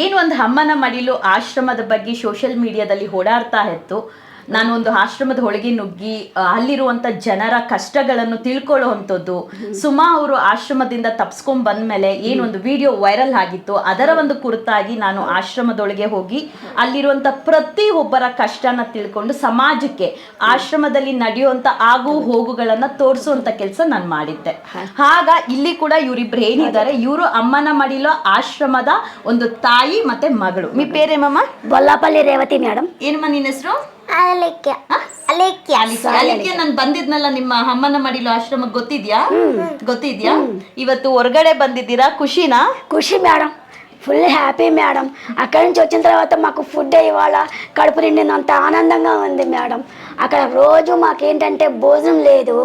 ಏನು ಒಂದು ಅಮ್ಮನ ಮಡಿಲು ಆಶ್ರಮದ ಬಗ್ಗೆ ಸೋಷಿಯಲ್ ಮೀಡಿಯಾದಲ್ಲಿ ಓಡಾಡ್ತಾ ಇತ್ತು. ನಾನು ಒಂದು ಆಶ್ರಮದ ಹೊಳಗೆ ನುಗ್ಗಿ ಅಲ್ಲಿರುವಂತ ಜನರ ಕಷ್ಟಗಳನ್ನು ತಿಳ್ಕೊಳ್ಳುವಂಥದ್ದು. ಸುಮಾ ಅವರು ಆಶ್ರಮದಿಂದ ತಪ್ಸ್ಕೊಂಡ್ ಬಂದ್ಮೇಲೆ ಏನೊಂದು ವಿಡಿಯೋ ವೈರಲ್ ಆಗಿತ್ತು. ಅದರ ಒಂದು ಕುರಿತಾಗಿ ನಾನು ಆಶ್ರಮದೊಳಗೆ ಹೋಗಿ ಅಲ್ಲಿರುವಂತ ಪ್ರತಿ ಒಬ್ಬರ ಕಷ್ಟನ ತಿಳ್ಕೊಂಡು ಸಮಾಜಕ್ಕೆ ಆಶ್ರಮದಲ್ಲಿ ನಡೆಯುವಂತ ಆಗು ಹೋಗುಗಳನ್ನ ತೋರಿಸುವಂತ ಕೆಲಸ ನಾನು ಮಾಡಿದ್ದೆ. ಆಗ ಇಲ್ಲಿ ಕೂಡ ಇವರಿಬ್ರು ಏನಿದ್ದಾರೆ ಇವರು ಅಮ್ಮನ ಮಡಿಲೋ ಆಶ್ರಮದ ಒಂದು ತಾಯಿ ಮತ್ತೆ ಮಗಳು. ಮಿ ಪೇರೇಮಮ್ಮ? ಬೊಲ್ಲಾಪಲ್ಲಿ ರೇವತಿ ಮೇಡಮ್. ಏನಮ್ಮ ನಿನ್ನ ಹೆಸರು? ಅಲೆಕ್ಯ ಅಲೆಕ್ಯ ಅಲ್ಲಿಗೆ ನಾನು ಬಂದಿದ್ನಲ್ಲ ನಿಮ್ಮ ಅಮ್ಮನ ಮಡಿಲು ಆಶ್ರಮಕ್ಕೆ ಗೊತ್ತಿದ್ಯಾ ಗೊತ್ತಿದ್ಯಾ ಇವತ್ತು ಹೊರಗಡೆ ಬಂದಿದ್ದೀರಾ ఖుషినా ఖుషి మేడం ఫుల్ హ్యాపీ మేడం అక్కడి నుంచి వచ్చిన తర్వాత మాకు ఫుడ్ ఇవాళ కడుపు నిండినంత ఆనందంగా ఉంది మేడం అక్కడ రోజు మాకేంటంటే భోజనం లేదు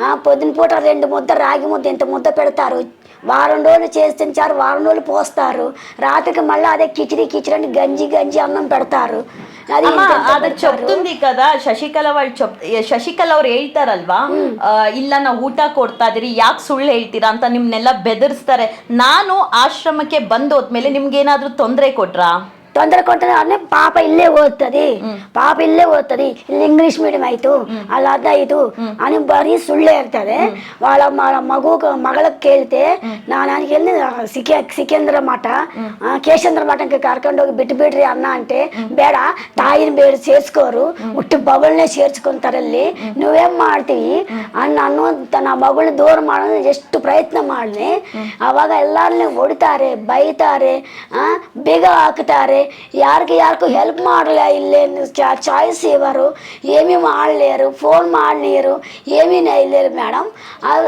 ఆ, పొద్దున పూట రెండు ముద్ద రాగి ముద్ద ఇంత ముద్ద పెడతారు వారం రోజులు చేస్తుంటారు వారం రోజులు పోస్తారు రాత్రికి మళ్ళీ అదే కిచిడి కిచిడి అని గంజి గంజి అన్నం పెడతారు అది ಅಮ್ಮ ఇంత ఇంత ಅದು పెడతారు. చెప్తుంది కదా ಶಶಿಕಲಾ వాళ్ళు చెప్ ಶಶಿಕಲಾ ಅವ್ರು ಹೇಳ್ತಾರಲ್ವಾ ಆ, ಇಲ್ಲ ನಾವು ಊಟ ಕೊಡ್ತಾ ಇದೀರಿ ಯಾಕೆ ಸುಳ್ಳು ಹೇಳ್ತೀರಾ ಅಂತ ನಿಮ್ನೆಲ್ಲ ಬೆದರಿಸ್ತಾರೆ ನಾನು ಆಶ್ರಮಕ್ಕೆ ಬಂದೋದ್ಮೇಲೆ ನಿಮ್ಗೆ ಏನಾದ್ರೂ ತೊಂದರೆ ಕೊಟ್ರಾ తొందర కొట్టిన అన్నీ పాప ఇల్లే ఓదుతుంది ಪಾಪ ಇಲ್ಲೇ ಓದ್ತದೆ ಇಲ್ಲಿ ಇಂಗ್ಲಿಷ್ ಮೀಡಿಯಂ ಆಯ್ತು ಅಲ್ಲಿ ಅದಾಯ್ತು అని ಬರೀ ಸುಳ್ಳು ಹೇಳ್ತದೆ వాళ్ళ వాళ్ళ మగు మగలకు ಕೇಳ್ತೆ ನಾನು ನನಗೆ ಎಲ್ಲಿ ಸಿಕೆ ಸಿಕೇಂದ್ರ ಮಠ ಆ, ಕೇಶೇಂದ್ರ ಮಠಕ್ಕೆ ಕರ್ಕೊಂಡು ಹೋಗಿ ಬಿಟ್ಟು ಬಿಡ್ರಿ ಅನ್ನ అంటే ಬೇಡ ತಾಯಿನ ಬೇಡ ಸೇರ್ಸ್ಕೋರು ಹುಟ್ಟು ಮಗಳನ್ನೇ ಸೇರ್ಸ್ಕೊಂತಾರೆ ಅಲ್ಲಿ నువ్వేం ಮಾಡ್ತೀವಿ ಅನ್ನ ಅನ್ನೋ ನಾ ಮಗಳನ್ನ ದೂರ ಮಾಡೋದು ಎಷ್ಟು ಪ್ರಯತ್ನ ಮಾಡಿದೆ ಅವಾಗ ಎಲ್ಲರನ್ನೇ ಹೊಡಿತಾರೆ ಬೈತಾರೆ ಆ, ಬೇಗ ಹಾಕ್ತಾರೆ ಯಾರಿಗೆ ಯಾರಿಗೂ ಹೆಲ್ಪ್ ಮಾಡಲ್ಲ ಇಲ್ಲಿ ಚಾಯ್ಸ್ ಇವರು ಏಮಿ ಮಾಡಲೇರು ఫోన్ మాడలేరు ఏమీ నేయలేరు మేడం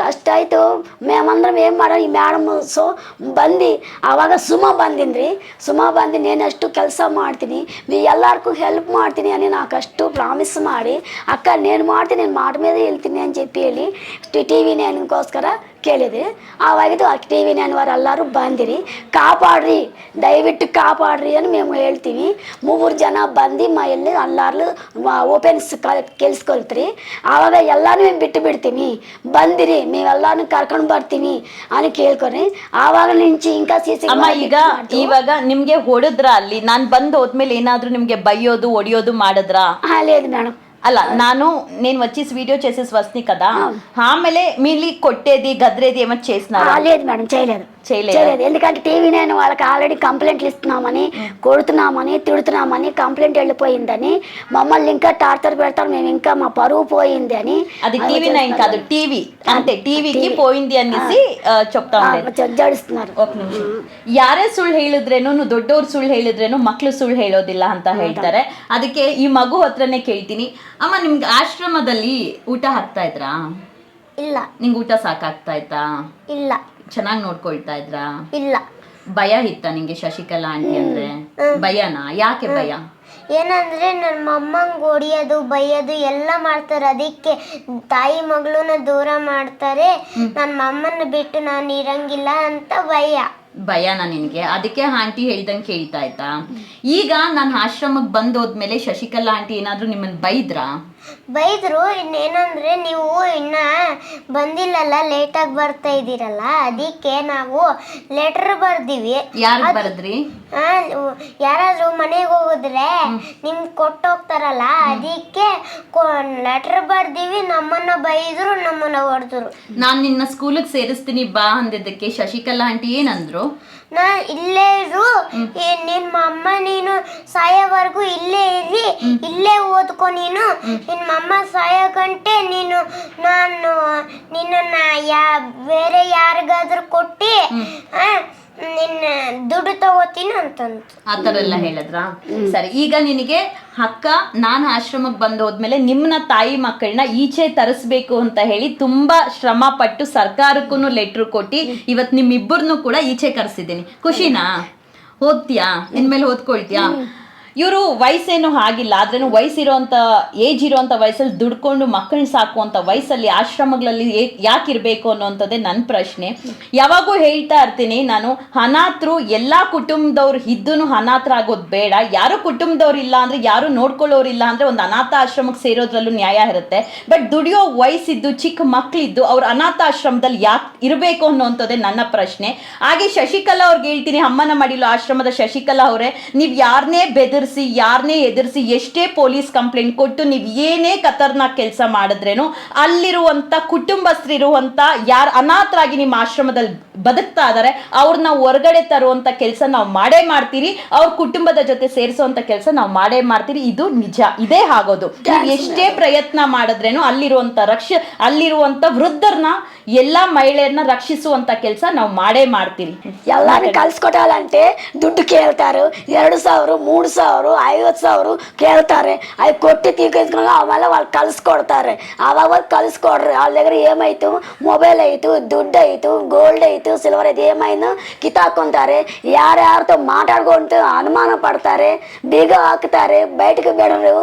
ಅಷ್ಟಾಯಿತು మేమందరం ఏం ಮಾಡೋ ಈ ಮೇಡಮ್ ಸೊ ಬಂದು ಆವಾಗ ಸುಮ ಬಂದಿನ್ರಿ ಸುಮ ಬಂದು నేనಷ್ಟು ಕೆಲಸ ಮಾಡ್ತೀನಿ మీ ಎಲ್ಲರಿಗೂ హెల్ప్ ಮಾಡ್ತೀನಿ అని నాకಷ್ಟು ప్రామిస్ ಮಾಡಿ అక్క నేను ಮಾಡ್ತೀನಿ నేను మాట మీద వెళ్ತೀನಿ అని చెప్పి ಹೇಳಿ ಟಿ ವಿ ನೇನಿಗೋಸ್ಕರ ಕೇಳಿದೆ ಆವಾಗಿದ್ದು ಆ ಟಿ ವಿ ನೈನ್ ಎಲ್ಲರೂ ಬಂದಿರಿ ಕಾಪಾಡ್ರಿ ದಯವಿಟ್ಟು ಕಾಪಾಡ್ರಿ అని మేము ಹೇಳ್ತೀವಿ ಮೂರು ಜನ ಬಂದು మా ಎಲ್ಲಿ ಎಲ್ಲಾರು ಓಪನ್ಸ್ ಕೆಲ್ಸ್ಕೊಳ್ತೀರಿ ಆವಾಗ ಎಲ್ಲಾನು మేము ಬಿಟ್ಟು ಬಿಡ್ತೀವಿ ಬಂದಿರಿ ಮೇವೆಲ್ಲಾನು ಕರ್ಕೊಂಡು ಬರ್ತೀವಿ అని ಕೇಳ್ಕೊರಿ ಆವಾಗ నుంచి ఇంకా ಸೀಸಿ ಅಮ್ಮ ಈಗ ಇವಾಗ ನಿಮ್ಗೆ ಹೊಡೆದ್ರ ಅಲ್ಲಿ ನಾನ್ ಬಂದ್ ಹೋದ್ಮೇಲೆ ಏನಾದ್ರೂ ನಿಮ್ಗೆ ಬೈಯೋದು ಹೊಡಿಯೋದು ಮಾಡಿದ್ರಾ లేదు మేడం అలా నాను నేను వచ్చేసి వీడియో చేసేసి వస్తుంది కదా. ఆమెలే మీలి కొట్టేది గద్రేది ఏమైనా చేసినారా లేదు మేడం చేయలేదు. చేయలేదు ఎందుకంటే టీవీ నేను వాళ్ళకి ఆల్రెడీ కంప్లైంట్లు ఇస్తున్నామని కొడుతున్నామని తిడుతున్నామని కంప్లైంట్ వెళ్ళిపోయిందని మమ్మల్ని ఇంకా టార్చర్ పెడతారు మేము ఇంకా మా పరువు పోయింది అని అది టీవీ నైన్ కాదు టీవీ అంటే టీవీకి పోయింది అనేసి చెప్తా యారే సుళ్ళు ಸುಳ್ಳು నువ్వు ದೊಡ್ಡವ್ರು సుళ్ళు ಹೇಳಿದ್ರೇನು ಮಕ್ಕಳು సుళ్ళు హేళోదిల్ల అంత ಹೇಳ್ತಾರೆ ಅದಕ್ಕೆ ಈ ಮಗು ಹತ್ರನೇ ಕೇಳ್ತೀನಿ ಅಮ್ಮ ನಿಮ್ಗೆ ಆಶ್ರಮದಲ್ಲಿ ಊಟ ಹಾಕ್ತಾ ಇದ್ರಾ ಇಲ್ಲ ನಿಂಗೆ ಊಟ ಸಾಕಾಗ್ತಾ ಇತ್ತಾ ಇಲ್ಲ ಚೆನ್ನಾಗಿ ನೋಡ್ಕೊಳ್ತಾ ಇದ್ರಾ? ಇಲ್ಲ. ಭಯ ಇತ್ತ ನಿಂಗೆ ಶಶಿಕಲಾ ಆಂಟಿ ಅಂದ್ರೆ? ಭಯನಾ? ಯಾಕೆ ಭಯ? ಏನಂದ್ರೆ ನನ್ನ ಮಮ್ಮಂಗ್ ಹೊಡಿಯೋದು ಬೈಯೋದು ಎಲ್ಲ ಮಾಡ್ತಾರೆ. ಅದಕ್ಕೆ ತಾಯಿ ಮಗಳನ್ನ ದೂರ ಮಾಡ್ತಾರೆ. ನನ್ನ ಮಮ್ಮನ ಬಿಟ್ಟು ನಾನು ಇರಂಗಿಲ್ಲ ಅಂತ ಭಯ. ಭಯನಾ ನಿನಗೆ? ಅದಕ್ಕೆ ಆಂಟಿ ಹೇಳ್ದಂಗೆ ಕೇಳ್ತಾ ಆಯ್ತಾ ಈಗ ನಾನು ಆಶ್ರಮಕ್ಕೆ ಬಂದೋದ್ಮೇಲೆ ಶಶಿಕಲಾ ಆಂಟಿ ಏನಾದ್ರೂ ನಿಮ್ಮನ್ನ ಬೈದ್ರಾ? ಬೈದ್ರು ಇನ್ನೇನಂದ್ರೆ ನೀವು ಇನ್ನ ಬಂದಿಲ್ಲಲ್ಲ ಲೇಟಾಗಿ ಬರ್ತಾ ಇದ್ದೀರಲ್ಲ ಅದಕ್ಕೆ ನಾವು ಲೆಟರ್ ಬರ್ದಿವಿ. ಯಾರಿಗೆ ಬರದ್ರಿ? ಯಾರಾದ್ರೂ ಮನೆಗೆ ಹೋಗಿದ್ರೆ ನಿಮ್ಗೆ ಕೊಟ್ಟೋಗ್ತಾರಲ್ಲ ಅದಕ್ಕೆ ಲೆಟರ್ ಬರ್ದಿವಿ ನಮ್ಮನ್ನ ಬೈದ್ರು ನಮ್ಮನ್ನ ಹೊಡೆದ್ರು. ನಾನ್ ನಿನ್ನ ಸ್ಕೂಲಿಗೆ ಸೇರಿಸ್ತೀನಿ ಬಾ ಅಂದಿದ್ದಕ್ಕೆ ಶಶಿಕಲಾ ಆಂಟಿ ಏನಂದ್ರು? ನಾ ಇಲ್ಲೇ ಇರು ಈ ನಿಮ್ಮ ಅಮ್ಮ ನೀನು ಸಾಯೋವರೆಗೂ ಇಲ್ಲೇ ಇರಿ ಇಲ್ಲೇ ಓದ್ಕೊ ನೀನು ನಿಮ್ಮ ಅಮ್ಮ ಸಾಯೋ ಗಂಟೆ ನೀನು ನಾನು ನಿನ್ನನ್ನ ಯಾ ಬೇರೆ ಯಾರಿಗಾದ್ರೂ ಕೊಟ್ಟು ಆ, ನಿನ್ನ ದುಡ್ಡು ತಗೋತೀನಿ ಅಂತಂತ. ಆ ಥರ ಎಲ್ಲ ಹೇಳಿದ್ರಾ ಸರಿ ಈಗ ನಿನಗೆ ಅಕ್ಕ ನಾನು ಆಶ್ರಮಕ್ಕೆ ಬಂದು ಹೋದ್ಮೇಲೆ ನಿಮ್ಮನ್ನ ತಾಯಿ ಮಕ್ಕಳನ್ನ ಈಚೆ ತರಿಸ್ಬೇಕು ಅಂತ ಹೇಳಿ ತುಂಬಾ ಶ್ರಮ ಪಟ್ಟು ಸರ್ಕಾರಕ್ಕೂ ಲೆಟ್ರ್ ಕೊಟ್ಟು ಇವತ್ತು ನಿಮ್ಮಿಬ್ಬರನ್ನು ಕೂಡ ಈಚೆ ಕರೆಸಿದ್ದೀನಿ. ಖುಷಿನಾ? ಓದ್ತೀಯಾ ನಿನ್ಮೇಲೆ ಓದ್ಕೊಳ್ತೀಯಾ ಇವರು ವಯಸ್ಸೇನು ಆಗಿಲ್ಲ ಆದ್ರೂ ವಯಸ್ಸಿರೋಂಥ ಏಜ್ ಇರೋವಂಥ ವಯಸ್ಸಲ್ಲಿ ದುಡ್ಕೊಂಡು ಮಕ್ಕಳನ್ನ ಸಾಕುವಂಥ ವಯಸ್ಸಲ್ಲಿ, ಆಶ್ರಮಗಳಲ್ಲಿ ಯಾಕೆ ಇರಬೇಕು ಅನ್ನೋಂಥದ್ದೇ ನನ್ನ ಪ್ರಶ್ನೆ. ಯಾವಾಗೂ ಹೇಳ್ತಾ ಇರ್ತೀನಿ ನಾನು, ಅನಾಥರು ಎಲ್ಲ ಕುಟುಂಬದವ್ರು ಇದ್ದೂ ಅನಾಥರಾಗೋದು ಬೇಡ. ಯಾರು ಕುಟುಂಬದವ್ರು ಇಲ್ಲ ಅಂದ್ರೆ, ಯಾರು ನೋಡ್ಕೊಳ್ಳೋರು ಇಲ್ಲ ಅಂದ್ರೆ ಒಂದು ಅನಾಥ ಆಶ್ರಮಕ್ಕೆ ಸೇರೋದ್ರಲ್ಲೂ ನ್ಯಾಯ ಇರುತ್ತೆ. ಬಟ್ ದುಡಿಯೋ ವಯಸ್ಸಿದ್ದು, ಚಿಕ್ಕ ಮಕ್ಕಳಿದ್ದು ಅವ್ರ ಅನಾಥ ಆಶ್ರಮದಲ್ಲಿ ಯಾಕೆ ಇರಬೇಕು ಅನ್ನೋಂಥದ್ದೇ ನನ್ನ ಪ್ರಶ್ನೆ. ಹಾಗೆ ಶಶಿಕಲಾ ಅವ್ರಿಗೆ ಹೇಳ್ತೀನಿ, ಅಮ್ಮನ ಮಡಿಲು ಆಶ್ರಮದ ಶಶಿಕಲಾ ಅವರೇ, ನೀವು ಯಾರನ್ನೇ ಬೆದರಿಸಿ ಯಾರನ್ನೇ ಎದುರಿಸಿ, ಎಷ್ಟೇ ಪೊಲೀಸ್ ಕಂಪ್ಲೇಂಟ್ ಕೊಟ್ಟು ನೀವು ಏನೇ ಕತರ್ನ ಕೆಲಸ ಮಾಡಿದ್ರೇನು ಅಲ್ಲಿರುವಂಥ ಕುಟುಂಬಸ್ಥರಿರುವಂಥ ಯಾರು ಅನಾಥರಾಗಿ ನಿಮ್ಮ ಆಶ್ರಮದಲ್ಲಿ ಬದುಕ್ತಾ ಇದ್ದಾರೆ ಅವ್ರನ್ನ ಹೊರಗಡೆ ತರುವಂಥ ಕೆಲಸ ನಾವು ಮಾಡೇ ಮಾಡ್ತೀರಿ, ಅವ್ರ ಕುಟುಂಬದ ಜೊತೆ ಸೇರಿಸುವಂಥ ಕೆಲಸ ನಾವು ಮಾಡೇ ಮಾಡ್ತೀರಿ, ಇದು ನಿಜ. ಇದೇ ಆಗೋದು ಎಷ್ಟೇ ಪ್ರಯತ್ನ ಮಾಡಿದ್ರೇನು ಅಲ್ಲಿರುವಂಥ ರಕ್ಷ ಅಲ್ಲಿರುವಂಥ ವೃದ್ಧರನ್ನ ಎಲ್ಲ ಮಹಿಳೆಯರನ್ನ ರಕ್ಷಿಸುವಂತ ಕೆಲಸ ನಾವು ಮಾಡೇ ಮಾಡ್ತೀವಿ. ಎಲ್ಲಾನು ಕಲ್ಸ್ಕೊಟ್ಟಾలంటే ದುಡ್ಡು ಕೇಳ್ತಾರೆ. ಎರಡು ಸಾವಿರ ಮೂರು ಸಾವಿರ ಐವತ್ತು ಸಾವಿರ ಕೇಳ್ತಾರೆ. అవి కొట్టి తీకేసుకున్నాక మళ్ళీ వాళ్ళు కలిసి కొడతారు అవి వాళ్ళు కలిసి కొడరు వాళ్ళ దగ్గర ఏమైతు మొబైల్ అయితు దుడ్డు అయితు గోల్డ్ అయితు సిల్వర్ అయితే ఏమైందో కితాక్కుంటారు యారెవరితో మాట్లాడుకుంటూ అనుమానం పడతారు బీగ ఆకుతారు బయటకు పెడరు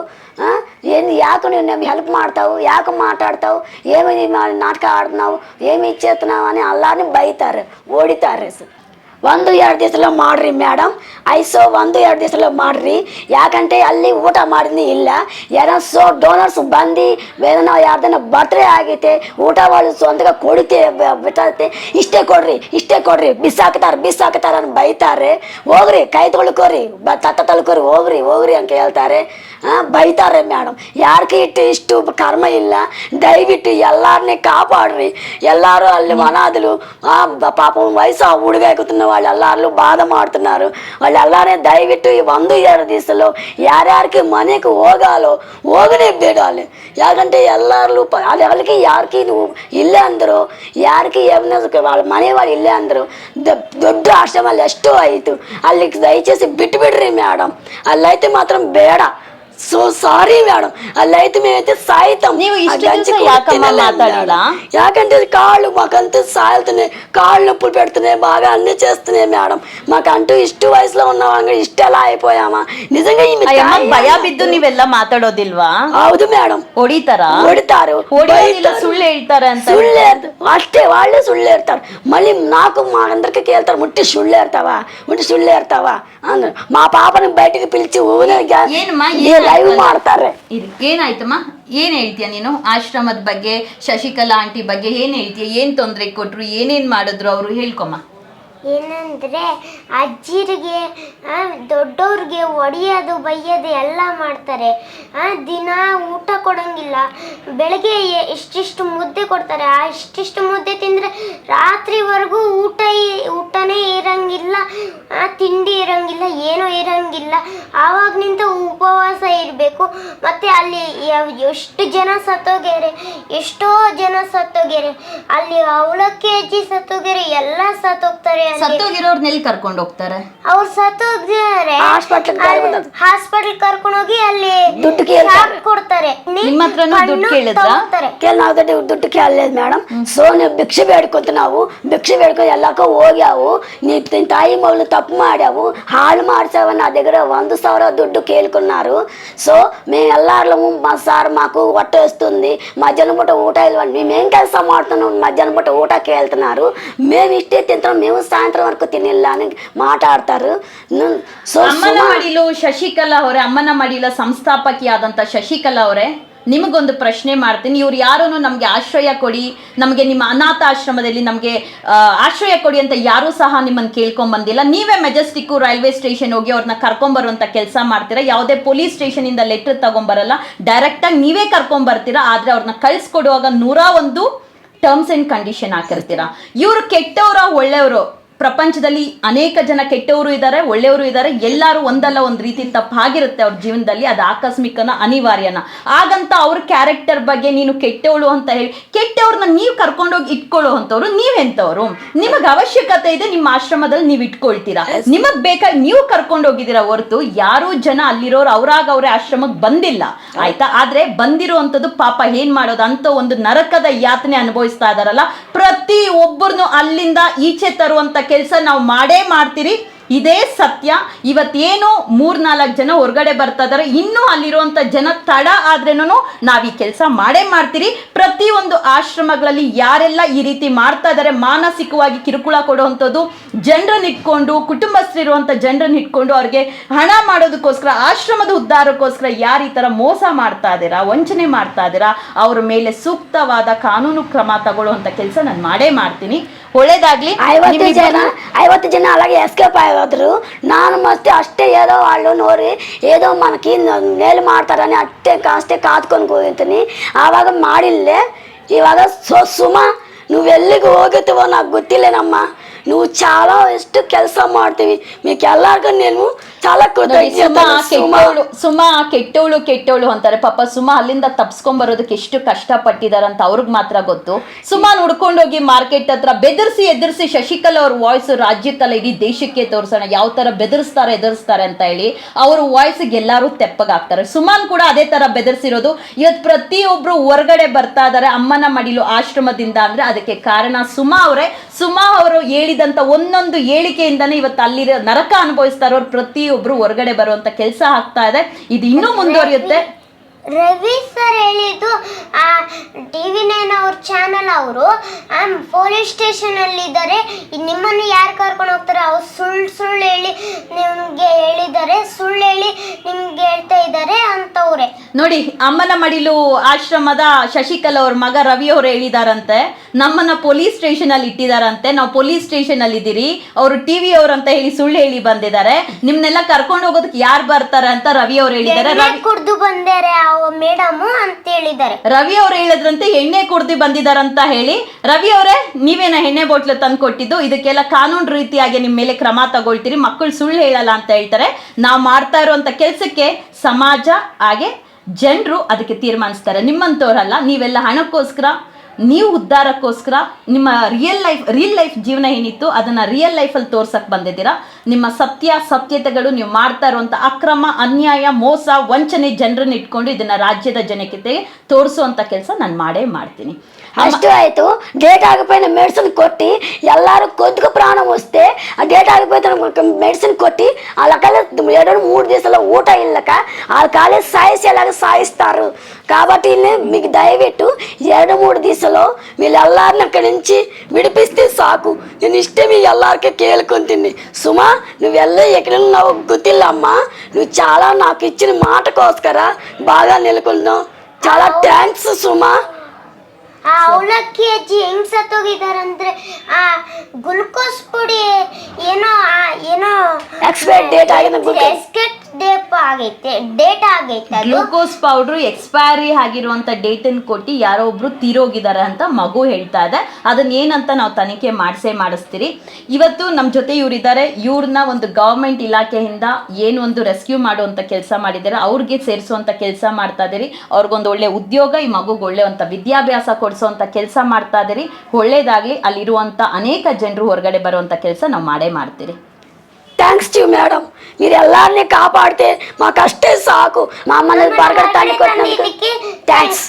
ఏంది యాకు నువ్వు హెల్ప్ మాడతావు యాకు మాట్లాడతావు ఏమి నాటకం ఆడుతున్నావు ఏమి ఇచ్చేస్తున్నావు అని అల్లాని బైతారు ಓಡಿತಾರೇಸು ಒಂದು ಎರಡು ದಿವಸలో ಮಾಡ್ರಿ ಮೇಡಮ್ ಐಸೋ ಒಂದು ಎರಡು ದಿವಸలో ಮಾಡ್ರಿ ಯಾಕಂటే ಅಲ್ಲಿ ಊಟ ಮಾಡಿದ್ನಿ ಇಲ್ಲ ಏನೋ ಸೊ ಡೋನರ್ಸ್ ಬಂದು ಏನೋ ಯಾರ್ದನ್ನ ಬರ್ತ್ಡೇ ಆಗೈತೆ ಊಟ వాళ్ళు సొంతగా కొడితే ಬಿಟ್ಟೈತೆ ಇಷ್ಟೇ ಕೊಡ್ರಿ ಇಷ್ಟೇ ಕೊಡ್ರಿ ಬಿಸಾಕ್ತಾರೆ ಬಿಸಾಕ್ತಾರೆ ಅಂತ ಬೈತಾರೆ ಹೋಗ್ರಿ ಕೈ ತೊಳ್ಕೊರಿ ತತ್ತ ತೊಳ್ಕೊರಿ ಹೋಗ್ರಿ ಹೋಗ್ರಿ ಅಂತ ಹೇಳ್ತಾರೆ ಬೈತಾರೆ ಮೇಡಮ್ ಯಾರಿಗೆ ಇಟ್ಟು ಇಷ್ಟು ಕರ್ಮ ಇಲ್ಲ ದಯವಿಟ್ಟು ಎಲ್ಲರನ್ನೇ ಕಾಪಾಡ್ರಿ ಎಲ್ಲರೂ ಅಲ್ಲಿ ಅನಾಥಲು ಪಾಪ ವಯಸ್ಸು ಹುಡುಗ ಕೂತುನ್ನ వాళ్ళు ಎಲ್ಲರೂ బాధ ಮಾಡ್తున్నారు వాళ్ళೆಲ್ಲರೇ ದಯವಿಟ್ಟು ಈ ಒಂದು ಎರಡು ದಿವಸಲು ಯಾರ್ಯಾರಿಗೆ ಮನೆಗೆ ಹೋಗಾಲೋ ಹೋಗಲೇ ಬೇಡ ಅಲ್ಲಿ ಯಾಕಂటే ಎಲ್ಲರೂ ಅಲ್ಲಿ ಅಲ್ಲಿಗೆ ಯಾರಿಗೆ ನೀವು ಇಲ್ಲೇ ಅಂದರು ಯಾರಿಗೆ ಏನ వాళ్ళ ಮನೆಯವರು ಇಲ್ಲೇ ಅಂದರು ದೊಡ್ಡ ಆಶ್ರಮ ಅಲ್ಲಿ ಎಷ್ಟೋ ಆಯಿತು ಅಲ್ಲಿಗೆ ದಯచేసి ಬಿಟ್ಟು ಬಿಡ್ರಿ ಮೇಡಮ್ ಅಲ್ಲೈತೆ ಮಾತ್ರ ಬೇಡ సో సారీ మేడం అలా అయితే మేమైతే సాయితం. యాకంటే కాళ్ళు మాకంతా సాయుతున్నాయి కాళ్ళు నొప్పులు పెడుతున్నాయి. బాగా అన్ని చేస్తున్నాయి మేడం మాకంటూ ఇష్ట వయసులో ఉన్నాం ఇష్ట ఎలా అయిపోయామా? నిజంగా భಯಬಿದ್ದು ನೀವೆಲ್ಲ ಮಾತಾಡೋದಿಲ್ವಾ ಹೌದು ಮೇಡಮ್ ಹೊಡಿತಾರಾ ಹೊಡಿತಾರು ಸುಳ್ಳು ಹೇಳ್ತಾರೆ ಅಂತ ಸುಳ್ಳು మళ్ళీ నాకు మా అందరికి కేళ్తారు ముట్టి సుళ్ళు ఏడతావా ముట్టి సుళ్ళు ఏడతావా మా పాపని బయటకు పిలిచి ఊరే ಮಾಡ್ತಾರೆ. ಏನಾಯ್ತಮ್ಮ? ಏನ್ ಹೇಳ್ತೀಯ ನೀನು? ಆಶ್ರಮದ ಬಗ್ಗೆ, ಶಶಿಕಲಾ ಆಂಟಿ ಬಗ್ಗೆ ಏನ್ ಹೇಳ್ತೀಯ? ಏನ್ ತೊಂದರೆ ಕೊಟ್ರು? ಏನೇನ್ ಮಾಡಿದ್ರು ಅವರು? ಹೇಳ್ಕೊಮ್ಮ. ಏನಂದ್ರೆ ಅಜ್ಜಿರಿಗೆ ದೊಡ್ಡವ್ರಿಗೆ ಒಡೆಯೋದು, ಬೈಯೋದು ಎಲ್ಲ ಮಾಡ್ತಾರೆ. ದಿನ ಊಟ ಕೊಡೋಂಗಿಲ್ಲ. ಬೆಳಗ್ಗೆ ಇಷ್ಟಿಷ್ಟು ಮುದ್ದೆ ಕೊಡ್ತಾರೆ. ಆ ಇಷ್ಟಿಷ್ಟು ಮುದ್ದೆ ತಿಂದರೆ ರಾತ್ರಿವರೆಗೂ ಊಟ ಊಟನೇ ಇರೋಂಗಿಲ್ಲ. ತಿಂಡಿ ಇರೋಂಗಿಲ್ಲ, ಏನೂ ಇರೋಂಗಿಲ್ಲ. ಆವಾಗನಿಂದ ಉಪವಾಸ ಇರಬೇಕು. ಮತ್ತು ಅಲ್ಲಿ ಎಷ್ಟು ಜನ ಸತ್ತೋಗ್ಯಾರೆ? ಎಷ್ಟೋ ಜನ ಸತ್ತೋಗ್ಯಾರೆ. ಅಲ್ಲಿ ಅವಳಕ್ಕೆ ಅಜ್ಜಿ ಸತ್ತೋಗ್ಯಾರೆ, ಎಲ್ಲ ಸತ್ತೋಗ್ತಾರೆ. ಸತ್ತೋಗಿರೋರ್ನೆಲ್ಲಿ ಕರ್ಕೊಂಡು ಹೋಗ್ತಾರೆ ಅವ್ರು ಸತ್ತೋಗಿದ್ದಾರೆ ಹಾಸ್ಪಿಟಲ್ ಕರ್ಕೊಂಡು ಹೋಗಿ ಅಲ್ಲಿ ದುಡ್ಡು ಕೇಳ್ತಾರೆ ಕೊಡ್ತಾರೆ ನಿಮ್ಮ ಹತ್ರ ದುಡ್ಡು ಕೇಳಿದ್ರೆ ಕೇಳಿ ನಾವು ದುಡ್ಡು ಕೇಳలేదు ಮೇಡಮ್ ಸೊ ನೀವು ಭಿಕ್ಷೆ ಬೇಡ್ಕೊಂತ ನಾವು ಭಿಕ್ಷೆ ಬೇಡ್ಕೊಂಡು ಎಲ್ಲಕ್ಕೂ ಹೋಗ್ಯಾವು ನೀ ತಾಯಿ ಮಗಳು ತಪ್ಪು ಮಾಡ್ಯಾವು ಹಾಳು ಮಾಡ್ಸಾವ ನಾ దగ్గర ಒಂದು ಸಾವಿರ ದುಡ್ಡು ಕೇಳ್కున్నారు ಸೊ ಮೇ ಎಲ್ಲಾರ್ಲು ಸಾರ್ ಮಾಕು మాకు ಹೊಟ್ಟೆ వస్తుంది మధ్యాహ్న పూట ಊಟ ಇಲ್ವಂడి మేమేం ಕೆಲಸ ಮಾಡ್తున్నాం మధ్యాహ్న ಊಟ ಊಟಕ್ಕೆ వెళ్తున్నారు ಇಷ್ಟೇ ತಿಂತ ಮೇವು ಸಾ ಸಾಯಂತ್ರ ವರ್ಕು ತಿನ್ನಿಲ್ಲ ನನಗೆ ಮಾತಾಡ್ತಾರ. ಅಮ್ಮನ ಮಡಿಲು ಶಶಿಕಲಾ ಅವರೇ ಅಮ್ಮನ ಮಡಿಲ ಆದಂತ ಶಶಿಕಲಾ ಅವರೇ ನಿಮಗೊಂದು ಪ್ರಶ್ನೆ ಮಾಡ್ತೀನಿ. ಇವ್ರು ಯಾರೂ ನಮಗೆ ಆಶ್ರಯ ಕೊಡಿ ನಮಗೆ ನಿಮ್ಮ ಅನಾಥ ಆಶ್ರಮದಲ್ಲಿ ನಮಗೆ ಆಶ್ರಯ ಕೊಡಿ ಅಂತ ಯಾರೂ ಸಹ ನಿಮ್ಮನ್ನು ಕೇಳ್ಕೊಂಬಂದಿಲ್ಲ ನೀವೇ ಮೆಜೆಸ್ಟಿಕ್ಕು ರೈಲ್ವೆ ಸ್ಟೇಷನ್ ಹೋಗಿ ಅವ್ರನ್ನ ಕರ್ಕೊಂಬರುವಂಥ ಕೆಲಸ ಮಾಡ್ತೀರಾ? ಯಾವುದೇ ಪೊಲೀಸ್ ಸ್ಟೇಷನಿಂದ ಲೆಟ್ರ್ ತೊಗೊಂಬರಲ್ಲ. ಡೈರೆಕ್ಟಾಗಿ ನೀವೇ ಕರ್ಕೊಂಬರ್ತೀರಾ? ಆದರೆ ಅವ್ರನ್ನ ಕಳಿಸ್ಕೊಡುವಾಗ ನೂರ ಒಂದು ಟರ್ಮ್ಸ್ ಆ್ಯಂಡ್ ಕಂಡೀಷನ್ ಹಾಕಿರ್ತೀರಾ. ಇವರು ಕೆಟ್ಟವರ ಒಳ್ಳೆಯವರು. ಪ್ರಪಂಚದಲ್ಲಿ ಅನೇಕ ಜನ ಕೆಟ್ಟವರು ಇದ್ದಾರೆ ಒಳ್ಳೆಯವರು ಇದ್ದಾರೆ ಎಲ್ಲರೂ ಒಂದಲ್ಲ ಒಂದು ರೀತಿ ತಪ್ಪಾಗಿರುತ್ತೆ ಅವ್ರ ಜೀವನದಲ್ಲಿ. ಅದು ಆಕಸ್ಮಿಕನ ಅನಿವಾರ್ಯನ. ಹಾಗಂತ ಅವ್ರ ಕ್ಯಾರೆಕ್ಟರ್ ಬಗ್ಗೆ ನೀನು ಕೆಟ್ಟವಳು ಅಂತ ಹೇಳಿ ಕೆಟ್ಟವ್ರನ್ನ ನೀವು ಕರ್ಕೊಂಡೋಗಿ ಇಟ್ಕೊಳ್ಳೋ ನೀವು ನೀವೆಂಥವ್ರು ನಿಮಗೆ ಅವಶ್ಯಕತೆ ಇದೆ ನಿಮ್ಮ ಆಶ್ರಮದಲ್ಲಿ ನೀವು ಇಟ್ಕೊಳ್ತೀರಾ? ನಿಮಗೆ ಬೇಕಾಗಿ ನೀವು ಕರ್ಕೊಂಡೋಗಿದ್ದೀರಾ ಹೊರತು ಯಾರೂ ಜನ ಅಲ್ಲಿರೋರು ಅವ್ರಾಗ ಅವರೇ ಆಶ್ರಮಕ್ಕೆ ಬಂದಿಲ್ಲ. ಆಯ್ತಾ? ಆದ್ರೆ ಬಂದಿರುವಂಥದ್ದು ಪಾಪ ಏನ್ ಮಾಡೋದು? ಅಂತ ಒಂದು ನರಕದ ಯಾತನೆ ಅನುಭವಿಸ್ತಾ ಇದಾರಲ್ಲ? ಪ್ರತಿ ಒಬ್ಬರನ್ನು ಅಲ್ಲಿಂದ ಈಚೆ ತರುವಂತ ಕೆಲಸ ನಾವು ಮಾಡೇ ಮಾಡ್ತೀರಿ. ಇದೇ ಸತ್ಯ. ಇವತ್ತೇನು ಮೂರ್ನಾಲ್ಕು ಜನ ಹೊರಗಡೆ ಬರ್ತಾ ಇದಾರೆ. ಇನ್ನೂ ಅಲ್ಲಿರುವಂಥ ಜನ ತಡ ಆದ್ರೇನು ನಾವು ಈ ಕೆಲಸ ಮಾಡೇ ಮಾಡ್ತೀರಿ. ಪ್ರತಿ ಒಂದು ಆಶ್ರಮಗಳಲ್ಲಿ ಯಾರೆಲ್ಲ ಈ ರೀತಿ ಮಾಡ್ತಾ ಇದ್ದಾರೆ ಮಾನಸಿಕವಾಗಿ ಕಿರುಕುಳ ಕೊಡುವಂಥದ್ದು ಜನರನ್ನ ಇಟ್ಕೊಂಡು ಕುಟುಂಬಸ್ಥರಿರುವಂಥ ಜನರನ್ನ ಇಟ್ಕೊಂಡು ಅವ್ರಿಗೆ ಹಣ ಮಾಡೋದಕ್ಕೋಸ್ಕರ ಆಶ್ರಮದ ಉದ್ಧಾರಕ್ಕೋಸ್ಕರ ಯಾರು ಈ ತರ ಮೋಸ ಮಾಡ್ತಾ ಇದ್ದೀರಾ ವಂಚನೆ ಮಾಡ್ತಾ ಇದ್ದೀರಾ ಅವ್ರ ಮೇಲೆ ಸೂಕ್ತವಾದ ಕಾನೂನು ಕ್ರಮ ತಗೊಳ್ಳುವಂಥ ಕೆಲಸ ನಾನು ಮಾಡೇ ಮಾಡ್ತೀನಿ. ಒಳ್ಳೇದಾಗ್ಲಿ. ಐವತ್ತು ಜನ ಐವತ್ತು ಜನ ಅಲ್ಲಾಗೆ ಎಸ್ಕೇಪ್ ಆಯ್ ಆದರೂ ನಾನು ಮತ್ತೆ ಅಷ್ಟೇ ಏನೋ వాళ్ళు ನೋಡಿ ఏదో మనకి ನೇಲು ಮಾಡ್ತಾರని ಅಷ್ಟೇ ಅಷ್ಟೇ ಕಾದ್ಕೊಂಡು ಹೋಗಿರ್ತೀನಿ ಆವಾಗ ಮಾಡಿಲ್ಲೇ ಇವಾಗ ಸೊ ಸುಮಾ నువ్వు ఎಲ್ಲಿకి ಹೋಗುತ್ತవో నాకు ಗೊತ್ತಿಲ್ಲೇನಮ್ಮ నువ్వు చాలా ಎಷ್ಟು ಕೆಲಸ ಮಾಡ್ತೀವಿ మీకు ಎಲ್ಲರಿಗೂ నేను ನೋಡಿ, ಸುಮಾ ಕೆಟ್ಟವಳು ಸುಮಾ. ಕೆಟ್ಟವಳು ಕೆಟ್ಟವಳು ಅಂತಾರೆ. ಪಾಪ ಸುಮಾ ಅಲ್ಲಿಂದ ತಪ್ಸ್ಕೊಂಡ್ ಬರೋದಕ್ಕೆ ಎಷ್ಟು ಕಷ್ಟ ಪಟ್ಟಿದಾರಂತ ಅಂತ ಅವ್ರಿಗೆ ಮಾತ್ರ ಗೊತ್ತು. ಸುಮಾ ಹುಡ್ಕೊಂಡೋಗಿ ಮಾರ್ಕೆಟ್ ಹತ್ರ ಬೆದರ್ಸಿ ಎದುರಿಸಿ ಶಶಿಕಲಾ ಅವ್ರ ವಾಯ್ಸ್ ರಾಜ್ಯಕ್ಕಲ್ಲ ಇಡೀ ದೇಶಕ್ಕೆ ತೋರ್ಸೋಣ ಯಾವ ತರ ಬೆದರ್ಸ್ತಾರೆ ಎದುರಿಸ್ತಾರೆ ಅಂತ ಹೇಳಿ ಅವ್ರ ವಾಯ್ಸ್ ಎಲ್ಲರೂ ತೆಪ್ಪಗಾಗ್ತಾರೆ. ಸುಮಾನ್ ಕೂಡ ಅದೇ ತರ ಬೆದರ್ಸಿರೋದು. ಇವತ್ತು ಪ್ರತಿಯೊಬ್ರು ಹೊರಗಡೆ ಬರ್ತಾ ಇದಾರೆ ಅಮ್ಮನ ಮಡಿಲು ಆಶ್ರಮದಿಂದ ಅಂದ್ರೆ ಅದಕ್ಕೆ ಕಾರಣ ಸುಮಾ ಅವರೇ. ಸುಮಾ ಅವರು ಹೇಳಿದಂತ ಒಂದೊಂದು ಹೇಳಿಕೆಯಿಂದನೇ ಇವತ್ತು ಅಲ್ಲಿ ನರಕ ಅನುಭವಿಸ್ತಾ ಇರೋರು ಪ್ರತಿಯೊಬ್ರು ಹೊರಗಡೆ ಬರುವಂತ ಕೆಲಸ ಆಗ್ತಾ ಇದೆ. ಇದು ಇನ್ನೂ ಮುಂದುವರಿಯುತ್ತೆ. ರವಿ ಸರ್ ಹೇಳಿದ್ದು ಆ ಟಿ ವಿ ನೈನ್ ಅವ್ರ ಚಾನಲ್ ಅವರು ಪೊಲೀಸ್ ಸ್ಟೇಷನ್ ಅಲ್ಲಿ ಇದ್ದಾರೆ. ನಿಮ್ಮನ್ನು ಯಾರು ಕರ್ಕೊಂಡು ಹೋಗ್ತಾರೆ? ಅವ್ರು ಸುಳ್ಳು ಸುಳ್ಳು ಹೇಳಿ ನಿಮ್ಗೆ ಹೇಳಿದ್ದಾರೆ. ಸುಳ್ಳು ಹೇಳಿ ನಿಮ್ಗೆ ಹೇಳ್ತಾ ಇದ್ದಾರೆ ಅಂತವ್ರೆ. ನೋಡಿ ಅಮ್ಮನ ಮಡಿಲು ಆಶ್ರಮದ ಶಶಿಕಲಾ ಅವ್ರ ಮಗ ರವಿ ಅವರು ಹೇಳಿದಾರಂತೆ. ನಮ್ಮನ್ನ ಪೊಲೀಸ್ ಸ್ಟೇಷನ್ ಅಲ್ಲಿ ಇಟ್ಟಿದಾರಂತೆ. ನಾವು ಪೊಲೀಸ್ ಸ್ಟೇಷನ್ ಅಲ್ಲಿ ಇದ್ದೀರಿ. ಅವರು ಟಿವಿ ಅವ್ರು ಅಂತ ಹೇಳಿ ಸುಳ್ಳು ಹೇಳಿ ಬಂದಿದ್ದಾರೆ. ನಿಮ್ನೆಲ್ಲ ಕರ್ಕೊಂಡು ಹೋಗೋದಕ್ಕೆ ಯಾರು ಬರ್ತಾರೆ ಅಂತ ರವಿ ಅವ್ರು ಹೇಳಿದ್ದಾರೆ. ರವಿ ಕುಡ್ದು ಬಂದಾರೆ ಮೇಡಮ್ ಅಂತ ಹೇಳಿದ್ದಾರೆ. ರವಿ ಅವ್ರು ಹೇಳಿದ್ರಂತೆ ಎಣ್ಣೆ ಕುಡ್ದು ಬಂದಿದಾರಂತ ಹೇಳಿ. ರವಿ ಅವರೇ, ನೀವೇನ ಎಣ್ಣೆ ಬಾಟ್ಲು ತಂದು ಕೊಟ್ಟಿದ್ದು? ಇದಕ್ಕೆಲ್ಲ ಕಾನೂನು ರೀತಿಯಾಗಿ ನಿಮ್ಮ ಮೇಲೆ ಕ್ರಮ ತಗೊಳ್ತೀರಿ. ಮಕ್ಕಳು ಸುಳ್ಳು ಹೇಳಲ್ಲ ಅಂತ ಹೇಳ್ತಾರೆ. ನಾವು ಮಾಡ್ತಾ ಇರುವಂತ ಕೆಲಸಕ್ಕೆ ಸಮಾಜ, ಹಾಗೆ ಜನರು ಅದಕ್ಕೆ ತೀರ್ಮಾನಿಸ್ತಾರೆ. ನಿಮ್ಮಂತವ್ರಲ್ಲ, ನೀವೆಲ್ಲ ಹಣಕ್ಕೋಸ್ಕರ ನೀವು ಉದ್ಧಾರಕ್ಕೋಸ್ಕರ ನಿಮ್ಮ ರಿಯಲ್ ಲೈಫ್ ರಿಯಲ್ ಲೈಫ್ ಜೀವನ ಏನಿತ್ತು, ಅದನ್ನು ರಿಯಲ್ ಲೈಫಲ್ಲಿ ತೋರ್ಸಕ್ಕೆ ಬಂದಿದ್ದೀರಾ? ನಿಮ್ಮ ಸತ್ಯ, ಸತ್ಯತೆಗಳು ನೀವು ಮಾಡ್ತಾ ಇರುವಂಥ ಅಕ್ರಮ, ಅನ್ಯಾಯ, ಮೋಸ, ವಂಚನೆ ಜನರನ್ನು ಇಟ್ಕೊಂಡು ಇದನ್ನು ರಾಜ್ಯದ ಜನಕ್ಕೆ ತೋರಿಸುವಂಥ ಕೆಲಸ ನಾನು ಮಾಡೇ ಮಾಡ್ತೀನಿ. ఫస్ట్ అయితే గేట్ ఆగిపోయిన మెడిసిన్ కొట్టి ఎల్లారు కొద్దిగా ప్రాణం వస్తే ఆ గేట్ ఆగిపోయిన మెడిసిన్ కొట్టి వాళ్ళ కాలేదు ఏడాడు మూడు దేశాల ఊట ఇళ్ళక వాళ్ళ కాలే సాయిసేలాగా సాయిస్తారు. కాబట్టి మీకు దయపెట్టు ఏడు మూడు దిశలో వీళ్ళు ఎల్లారిని అక్కడి నుంచి విడిపిస్తే సాకు. నేను ఇష్టం మీ ఎల్లారికే కేలుకొని తిండి సుమా నువ్వు వెళ్ళే ఎక్కడ నాకు గుర్తిల్లమ్మా నువ్వు చాలా నాకు ఇచ్చిన మాట కోసుకరా బాగా నెలకొన్నావు చాలా థ్యాంక్స్ సుమా. ಆ ಅವಲಕ್ಕಿ ಅಜ್ಜಿ ಹೆಂಗ್ ಸತ್ತೋಗಿದಾರಂದ್ರೆ ಆ ಗ್ಲುಕೋಸ್ ಪುಡಿ ಏನೋ ಆ- ಏನೋ ಎಕ್ಸ್ಪೈರ್ ಡೇಟ್ ಆಗಿದೆ glucose. ಆಗೈತೆ ಡೇಟ್ ಆಗೈತೆ ಗ್ಲೂಕೋಸ್ ಪೌಡ್ರು ಎಕ್ಸ್ಪೈರಿ ಆಗಿರುವಂತ ಡೇಟ್ ಅನ್ನು ಕೊಟ್ಟು ಯಾರೋ ಒಬ್ರು ತೀರೋಗಿದ್ದಾರೆ ಅಂತ ಮಗು ಹೇಳ್ತಾ ಇದೆ. ಅದನ್ನ ಏನಂತ ನಾವು ತನಿಖೆ ಮಾಡಿಸೇ ಮಾಡಿಸ್ತೀರಿ. ಇವತ್ತು ನಮ್ಮ ಜೊತೆ ಇವರಿದ್ದಾರೆ ಇವ್ರನ್ನ ಒಂದು ಗವರ್ಮೆಂಟ್ ಇಲಾಖೆಯಿಂದ ಏನು ಒಂದು ರೆಸ್ಕ್ಯೂ ಮಾಡುವಂತ ಕೆಲಸ ಮಾಡಿದ್ದಾರೆ. ಅವ್ರಿಗೆ ಸೇರಿಸುವಂತ ಕೆಲಸ ಮಾಡ್ತಾ ಇದೀರಿ. ಅವ್ರಿಗೊಂದು ಒಳ್ಳೆ ಉದ್ಯೋಗ, ಈ ಮಗುಗೆ ಒಳ್ಳೆ ಅಂತ ವಿದ್ಯಾಭ್ಯಾಸ ಕೊಡಿಸುವಂತ ಕೆಲಸ ಮಾಡ್ತಾ ಇದೀರಿ. ಒಳ್ಳೇದಾಗ್ಲಿ, ಅಲ್ಲಿರುವಂತ ಅನೇಕ ಜನರು ಹೊರಗಡೆ ಬರುವಂತ ಕೆಲಸ ನಾವು ಮಾಡೇ ಮಾಡ್ತೀರಿ. థ్యాంక్స్ టు మేడం మీరు ఎల్లారిని కాపాడితే మా అష్టే సాకు. మా అమ్మని పరిగెడతానికి థ్యాంక్స్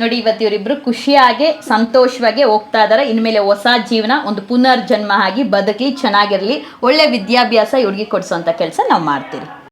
ನೋಡಿ ಇವತ್ತು ಇವರಿಬ್ರು ಖುಷಿಯಾಗಿ ಸಂತೋಷವಾಗಿ ಹೋಗ್ತಾ ಇದ್ದಾರೆ ಇನ್ಮೇಲೆ ಹೊಸ ಜೀವನ ಒಂದು ಪುನರ್ಜನ್ಮ ಆಗಿ ಬದುಕಲಿ ಚೆನ್ನಾಗಿರಲಿ ಒಳ್ಳೆ ವಿದ್ಯಾಭ್ಯಾಸ ಇವ್ಗಿ ಕೊಡ್ಸೋ ಅಂತ ಕೆಲಸ ನಾವು ಮಾಡ್ತೀರಿ.